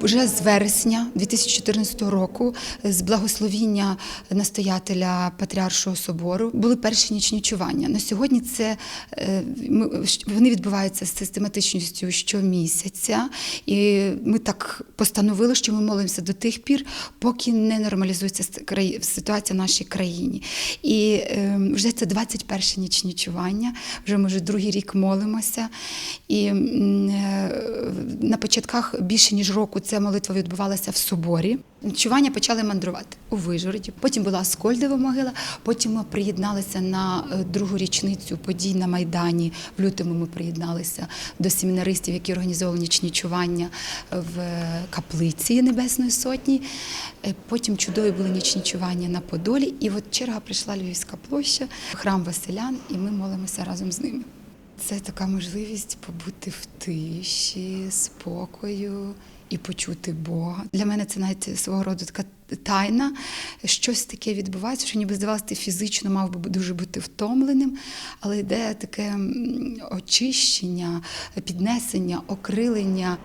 Вже з вересня 2014 року, з благословіння настоятеля Патріаршого собору, були перші нічні чування. На сьогодні це е, вони відбуваються з систематичністю щомісяця, і ми так постановили, що ми молимося до тих пір, поки не нормалізується ситуація в нашій країні. І е, вже це 21 нічні чування. Вже ми вже другий рік молимося. І е, на початках більше ніж року ця молитва відбувалася в соборі. Чування почали мандрувати у Вижгороді. Потім була Аскольдова могила. Потім ми приєдналися на е, другу річницю подій на Майдані. В лютому ми приєдналися до семінаристів, які організовували нічні чування в е, каплиці Небесної Сотні. Е, Потім чудові були нічні чування на Подолі. І от черга прийшла Львівська площа, храм Василян, і ми молимося разом з ними. Це така можливість побути в тиші, спокою і почути Бога. Для мене це навіть свого роду така тайна. Щось таке відбувається, що ніби здавалося, ти фізично мав би дуже бути втомленим, але йде таке очищення, піднесення, окрилення.